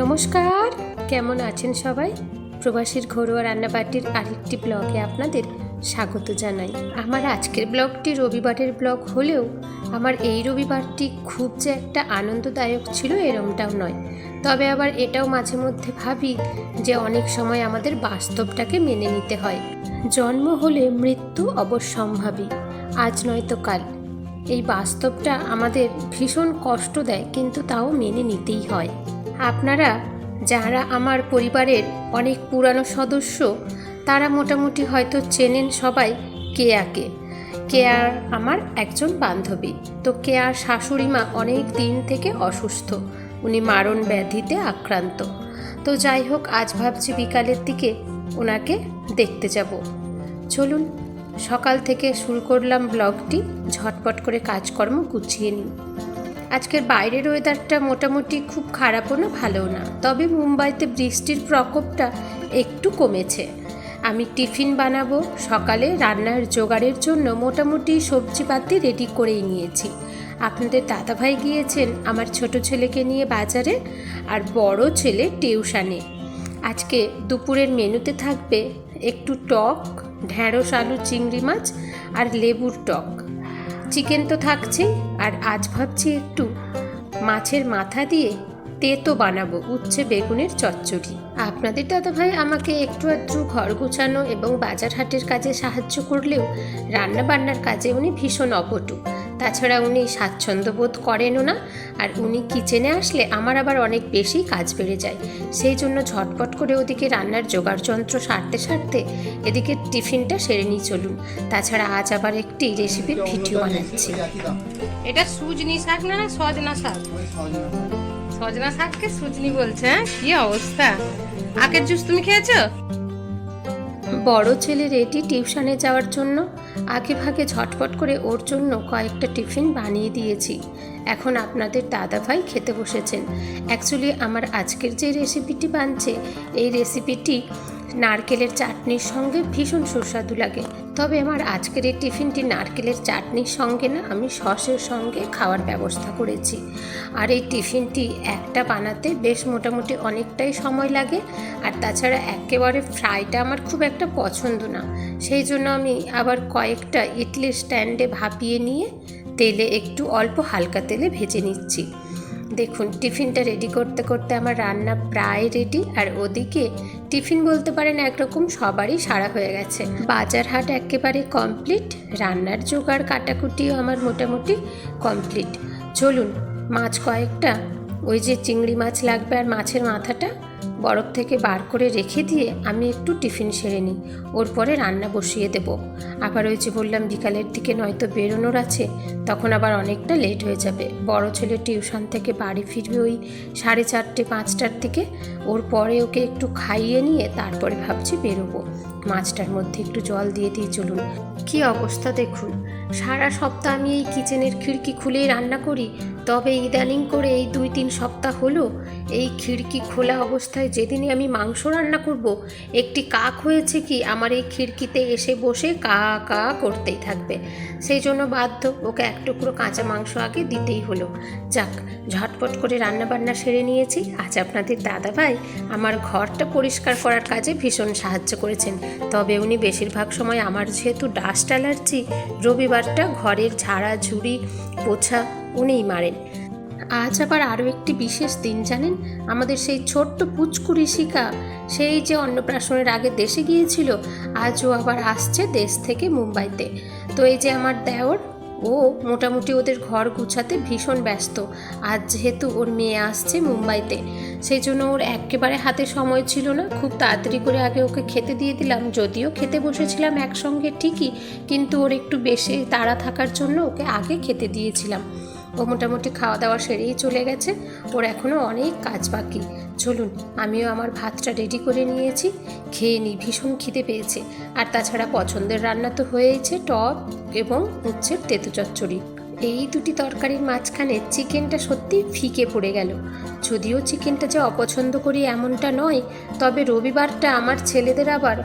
নমস্কার, কেমন আছেন সবাই? প্রবাসীর ঘরোয়া রান্নাবাটির আরেকটি ব্লগে আপনাদের স্বাগত জানাই। আমার আজকের ব্লগটি রবিবারের ব্লগ হলেও আমার এই রবিবারটি খুব যে একটা আনন্দদায়ক ছিল এরমটাও নয়। তবে আবার এটাও মাঝে মধ্যে ভাবি যে অনেক সময় আমাদের বাস্তবটাকে মেনে নিতে হয়। জন্ম হলে মৃত্যু অবশ্যম্ভাবী, আজ নয়তো কাল। এই বাস্তবটা আমাদের ভীষণ কষ্ট দেয়, কিন্তু তাও মেনে নিতেই হয়। আপনারা যারা আমার পরিবারের অনেক পুরানো সদস্য, তারা মোটামুটি হয়তো চেনেন সবাই কেয়াকে। কেয়ার আমার একজন বান্ধবী। তো কেয়ার শাশুড়ি মা অনেক দিন থেকে অসুস্থ। উনি মারণ ব্যাধিতে আক্রান্ত। তো যাই হোক, আজ ভাবছি বিকালের দিকে ওনাকে দেখতে যাব। চলুন, সকাল থেকে শুরু করলাম ব্লগটি। ঝটপট করে কাজকর্ম গুছিয়ে নিই। আজকের বাইরের ওয়েদারটা মোটামুটি খুব খারাপও না, ভালোও না। তবে মুম্বাইতে বৃষ্টির প্রকোপটা একটু কমেছে। আমি টিফিন বানাবো, সকালে রান্নার জোগাড়ের জন্য মোটামুটি সবজিপাতি রেডি করেই নিয়েছি। আপনাদের দাদাভাই গিয়েছেন আমার ছোট ছেলেকে নিয়ে বাজারে আর বড় ছেলে টিউশানে। আজকে দুপুরের মেনুতে থাকবে একটু টক ঢ্যাঁড়স আলু, চিংড়ি মাছ আর লেবুর টক। চিকেন তো থাকছেই আর আজ ভাবছি একটু মাছের মাথা দিয়ে তেতো বানাবো, উচ্ছে বেগুনের চচ্চড়ি। আপনাদের দাদাভাই আমাকে একটু আধটু ঘর গোছানো এবং বাজার হাটের কাজে সাহায্য করলেও রান্না বান্নার কাজে উনি ভীষণ অপটু। তাছাড়া উনি স্বাচ্ছন্দ্য বোধ করেনও না আর উনি কিচেনে আসলে আমার আবার অনেক বেশি কাজ বেড়ে যায়। সেই জন্য ঝটপট করে ওদিকে রান্নার জোগাড় যন্ত্র সারতে সারতে এদিকে টিফিনটা সেরে নিয়ে চলুন। তাছাড়া আজ আবার একটি রেসিপির ভিডিও বানাচ্ছি। এটা সুজনি শাক না না সজনা শাক। সজনা শাককে সুজনি বলছে হ্যাঁ? কি অবস্থা? আখের জুস তুমি খেয়েছো? বড় ছেলে রেডি টিউশনে যাওয়ার জন্য। আগে ভাগে ঝটপট করে ওর জন্য কয়েকটা টিফিন বানিয়ে দিয়েছি। এখন আপনাদের দাদাভাই খেতে বসেছেন। অ্যাকচুয়ালি আমার আজকের যে রেসিপিটি বানছে, এই রেসিপিটি নারকেলের চাটনির সঙ্গে ভীষণ সুস্বাদু লাগে। তবে আমার আজকের এই টিফিনটি নারকেলের চাটনির সঙ্গে না, আমি সসের সঙ্গে খাওয়ার ব্যবস্থা করেছি। আর এই টিফিনটি একটা বানাতে বেশ মোটামুটি অনেকটাই সময় লাগে, আর তাছাড়া একেবারে ফ্রাইটা আমার খুব একটা পছন্দ না। সেই জন্য আমি আবার কয়েকটা ইডলি স্ট্যান্ডে ভাপিয়ে নিয়ে তেলে একটু অল্প হালকা তেলে ভেজে নিচ্ছি। দেখুন, টিফিনটা রেডি করতে করতে আমার রান্না প্রায় রেডি, আর ওদিকে টিফিন বলতে পারেন একরকম সবারই সারা হয়ে গেছে। বাজার হাট একেবারে কমপ্লিট রান্নার জোগাড় কাটাকুটিও আমার মোটামুটি কমপ্লিট চলুন, মাছ কয়েকটা, ওই যে চিংড়ি মাছ লাগবে আর মাছের মাথাটা বরফ থেকে বার করে রেখে দিয়ে আমি একটু টিফিন সেরে নিই। ওর পরে রান্না বসিয়ে দেব। আবার ওই যে বললাম, বিকালের দিকে নয়তো বেরোনোর আছে, তখন আবার অনেকটা লেট হয়ে যাবে। বড় ছেলে টিউশন থেকে বাড়ি ফিরবে ওই সাড়ে চারটে, পাঁচটার দিকে। ওর পরে ওকে একটু খাইয়ে নিয়ে তারপরে ভাবছি বেরোবো। মাছটার মধ্যে একটু জল দিয়ে দিয়ে চলুন। কি অবস্থা দেখুন। সারা সপ্তাহ আমি এই কিচেনের খিড়কি খুলেই রান্না করি তবে ইদানিং করে এই দুই তিন সপ্তাহ হলো, এই খিড়কি খোলা অবস্থায় যেদিনই আমি মাংস রান্না করব, একটি কাক হয়েছে কি আমার এই খিড়কিতে এসে বসে কা কা করতেই থাকবে। সেই জন্য বাধ্য, ওকে এক টুকরো কাঁচা মাংস আগে দিতেই হলো। যাক, ঝটপট করে রান্না বান্না সেরে নিয়েছি। আজ আপনাদের দাদাভাই আমার ঘরটা পরিষ্কার করার কাজে ভীষণ সাহায্য করেছেন। তবে উনি বেশিরভাগ সময় আমার যেহেতু ডাস্ট অ্যালার্জি, রবিবারটা ঘরের ঝাড়া ঝুড়ি পোছা উনিই মারেন। আজ আবার আরও একটি বিশেষ দিন, জানেন? আমাদের সেই ছোট্ট পুচকু ঋষিকা, সেই যে অন্নপ্রাশনের আগে দেশে গিয়েছিল, আজও আবার আসছে দেশ থেকে মুম্বাইতে। তো এই যে আমার দেওর, ও মোটামুটি ওদের ঘর গুছাতে ভীষণ ব্যস্ত। আজ যেহেতু ওর মেয়ে আসছে মুম্বাইতে, সেই জন্য ওর একেবারে হাতে সময় ছিল না। খুব তাড়াতাড়ি করে আগে ওকে খেতে দিয়ে দিলাম, যদিও খেতে বসেছিলাম একসঙ্গে ঠিকই, কিন্তু ওর একটু বেশি তাড়া থাকার জন্য ওকে আগে খেতে দিয়েছিলাম। ও মোটামুটি খাওয়া দাওয়া সেরেই চলে গেছে। ওর এখনও অনেক কাজ বাকি। চলুন, আমিও আমার ভাতটা রেডি করে নিয়েছি। খেয়ে নিই ভীষণ খিদে পেয়েছে। আর তাছাড়া পছন্দের রান্না তো হয়েইছে টপ এবং উচ্ছের তেতু চচ্চড়ি। এই দুটি তরকারির মাঝখানে চিকেনটা সত্যি ফিকে পড়ে গেল। যদিও চিকেনটা যে অপছন্দ করি এমনটা নয়, তবে রবিবারটা আমার ছেলেদের আবার,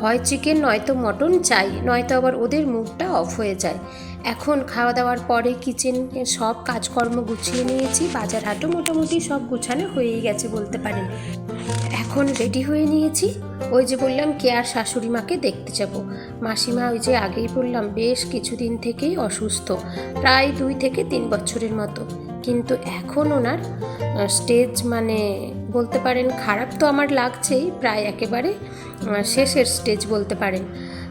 হয় চিকেন নয়তো মটন চাই, নয়তো আবার ওদের মুখটা অফ হয়ে যায়। এখন খাওয়া দাওয়ার পরে কিচেনে সব কাজকর্ম গুছিয়ে নিয়েছি, বাজার হাটও মোটামুটি সব গুছানো হয়েই গেছে বলতে পারেন। এখন রেডি হয়ে নিয়েছি, ওই যে বললাম কে আর শাশুড়ি মাকে দেখতে যাব। মাসিমা ওই যে আগেই বললাম, বেশ কিছুদিন থেকেই অসুস্থ, প্রায় দুই থেকে তিন বছরের মতো। কিন্তু এখন ওনার স্টেজ মানে বলতে পারেন খারাপ তো আমার লাগছেই, প্রায় একেবারে শেষের স্টেজ বলতে পারেন।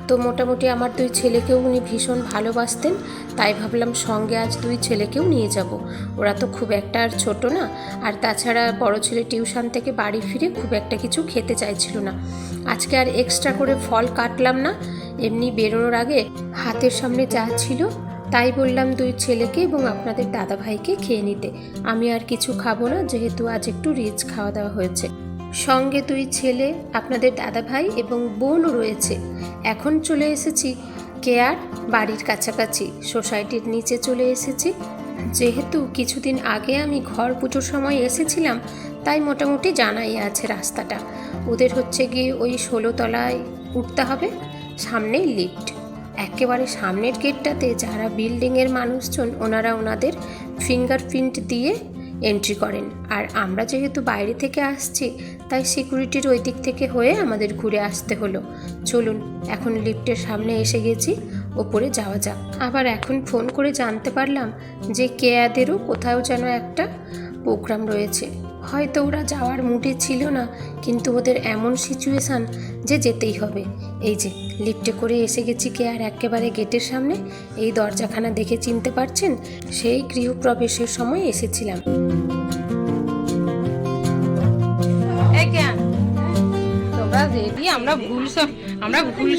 তো মোটামুটি আমার দুই ছেলেকেও উনি ভীষণ ভালোবাসতেন, তাই ভাবলাম সঙ্গে আজ দুই ছেলেকেও নিয়ে যাব। ওরা তো খুব একটা আর ছোট না, আর তাছাড়া বড় ছেলে টিউশন থেকে বাড়ি ফিরে খুব একটা কিছু খেতে চাইছিল না। আজকে আর এক্সট্রা করে ফল কাটলাম না, এমনি বেরোনোর আগে হাতের সামনে যা ছিল তাই বললাম দুই ছেলেকে এবং আপনাদের দাদা ভাইকে খেয়ে নিতে। আমি আর কিছু খাব না, যেহেতু আজ একটু রিচ খাওয়া দাওয়া হয়েছে। সঙ্গে দুই ছেলে, আপনাদের দাদা ভাই এবং বোনও রয়েছে। এখন চলে এসেছি কেয়ার বাড়ির কাছাকাছি। সোসাইটির নিচে চলে এসেছি। যেহেতু কিছুদিন আগে আমি ঘর পুজোর সময় এসেছিলাম, তাই মোটামুটি জানাই আছে রাস্তাটা। ওদের হচ্ছে গিয়ে ওই ষোলো তলায় উঠতে হবে, সামনেই লিফট একেবারে সামনের গেটটাতে যারা বিল্ডিংয়ের মানুষজন, ওনারা ওনাদের ফিঙ্গারপ্রিন্ট দিয়ে এন্ট্রি করেন। আর আমরা যেহেতু বাইরে থেকে আসছি, তাই সিকিউরিটির ওই দিক থেকে হয়ে আমাদের ঘুরে আসতে হলো। চলুন, এখন লিফটের সামনে এসে গেছি, ওপরে যাওয়া যাক। আবার এখন ফোন করে জানতে পারলাম যে কেয়াদেরও কোথাও যেন একটা প্রোগ্রাম রয়েছে। হয়তো ওরা যাওয়ার মুডে ছিল না, কিন্তু ওদের এমন সিচুয়েশান যে যেতেই হবে। এই যে লিফটে করে এসে গেছি কে আর একেবারে গেটের সামনে? এই দরজাখানা দেখে চিনতে পারছেন, সেই গৃহপ্রবেশের সময় এসেছিলাম। আমরা ভুল সম- আমরা ভুল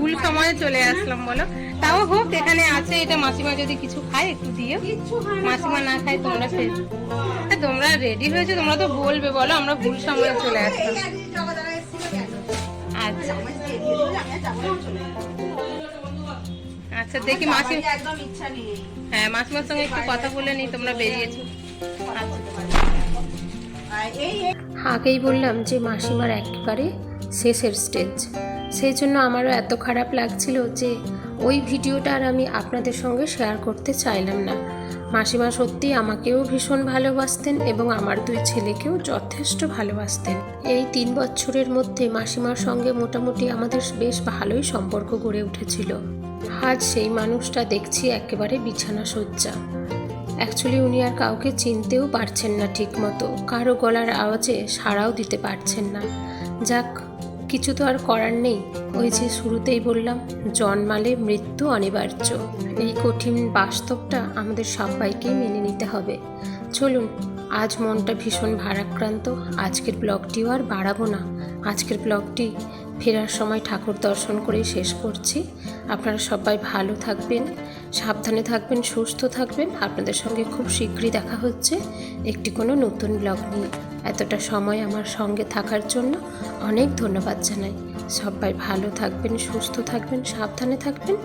ভুল সময়ে চলে আসলাম বলো। তাও হোক এখানে আছে এটা মাসিমা যদি কিছু খায় একটু দিও। মাসিমা না খায় তোমরা এ, তোমরা রেডি হয়েছে তোমরা তো বলবে বলো আমরা ভুল সময়ে চলে আসলাম। আচ্ছা। আচ্ছা দেখি মাসি একদম ইচ্ছা নেই। হ্যাঁ মাসিমার সঙ্গে একটু কথা বলে নিই তোমরা বেরিয়েছো আচ্ছা। আগেই বললাম যে মাসিমার একেবারে শেষের স্টেজ সেই জন্য আমারও এত খারাপ লাগছিল যে ওই ভিডিওটা আর আমি আপনাদের সঙ্গে শেয়ার করতে চাইলাম না। মাসিমা সত্যি আমাকেও ভীষণ ভালোবাসতেন এবং আমার দুই ছেলেকেও যথেষ্ট ভালোবাসতেন। এই তিন বছরের মধ্যে মাসিমার সঙ্গে মোটামুটি আমাদের বেশ ভালোই সম্পর্ক গড়ে উঠেছিল। আজ সেই মানুষটা দেখছি একেবারে বিছানা সজ্জা অ্যাকচুয়ালি উনি আর কাউকে চিনতেও পারছেন না ঠিক মতো কারও গলার আওয়াজে সাড়াও দিতে পারছেন না। যাক কিছু তো আর করার নেই। ওই যে শুরুতেই বললাম, জন্মালে মৃত্যু অনিবার্য। এই কঠিন বাস্তবটা আমাদের সবাইকেই মেনে নিতে হবে। চলুন, আজ মনটা ভীষণ ভারাক্রান্ত। আজকের ব্লগটিও আর বাড়াবো না। আজকের ব্লগটি ফেরার সময় ঠাকুর দর্শন করে শেষ করছি। আপনারা সবাই ভালো থাকবেন। সাবধানে থাকবেন, সুস্থ থাকবেন। আপনাদের সঙ্গে খুব শীঘ্রই দেখা হচ্ছে একটি কোনো নতুন ব্লগ নিয়ে। এতটা সময় আমার সঙ্গে থাকার জন্য অনেক ধন্যবাদ জানাই। সবাই ভালো থাকবেন, সুস্থ থাকবেন, সাবধানে থাকবেন।